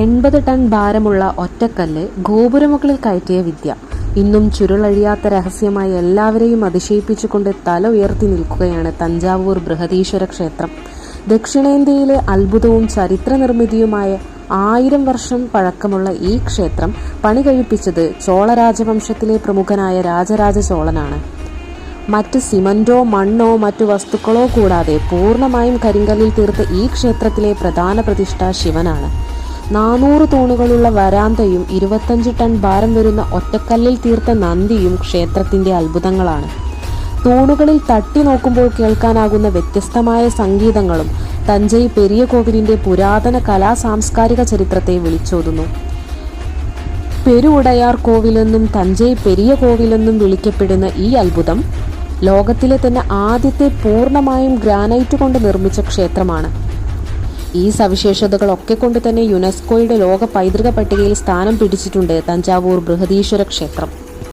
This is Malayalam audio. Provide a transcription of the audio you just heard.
എൺപത് ടൺ ഭാരമുള്ള ഒറ്റക്കല്ല് ഗോപുരമുകളിൽ കയറ്റിയ വിദ്യ. ഇന്നും ചുരുളഴിയാത്ത രഹസ്യമായി എല്ലാവരെയും അതിശയിപ്പിച്ചുകൊണ്ട് തല ഉയർത്തി നിൽക്കുകയാണ് തഞ്ചാവൂർ ബൃഹദീശ്വര ക്ഷേത്രം. ദക്ഷിണേന്ത്യയിലെ അത്ഭുതവും ചരിത്ര നിർമ്മിതിയുമായ ആയിരം വർഷം പഴക്കമുള്ള ഈ ക്ഷേത്രം പണി കഴിപ്പിച്ചത് ചോള രാജവംശത്തിലെ പ്രമുഖനായ രാജരാജ ചോളനാണ്. മറ്റ് സിമന്റോ മണ്ണോ മറ്റു വസ്തുക്കളോ കൂടാതെ പൂർണമായും കരിങ്കല്ലിൽ തീർത്ത ഈ ക്ഷേത്രത്തിലെ പ്രധാന പ്രതിഷ്ഠ ശിവനാണ്. നാനൂറ് തൂണുകളുള്ള വരാന്തയും ഇരുപത്തഞ്ച് ടൺ ഭാരം വരുന്ന ഒറ്റക്കല്ലിൽ തീർത്ത നന്ദിയും ക്ഷേത്രത്തിന്റെ അത്ഭുതങ്ങളാണ്. തൂണുകളിൽ തട്ടി നോക്കുമ്പോൾ കേൾക്കാനാകുന്ന വ്യത്യസ്തമായ സംഗീതങ്ങളും തഞ്ചൈ പെരിയ കോവിലിന്റെ പുരാതന കലാ സാംസ്കാരിക ചരിത്രത്തെ വിളിച്ചോതുന്നു. പെരുവുടയാർ കോവിലെന്നും തഞ്ചൈ പെരിയ കോവിലെന്നും വിളിക്കപ്പെടുന്ന ഈ അത്ഭുതം ലോകത്തിലെ തന്നെ ആദ്യത്തെ പൂർണമായും ഗ്രാനൈറ്റ് കൊണ്ട് നിർമ്മിച്ച ക്ഷേത്രമാണ്. ഈ സവിശേഷതകളൊക്കെ കൊണ്ട് തന്നെ യുനെസ്കോയുടെ ലോക പൈതൃക പട്ടികയിൽ സ്ഥാനം പിടിച്ചിട്ടുണ്ട് തഞ്ചാവൂർ ബൃഹദീശ്വര ക്ഷേത്രം.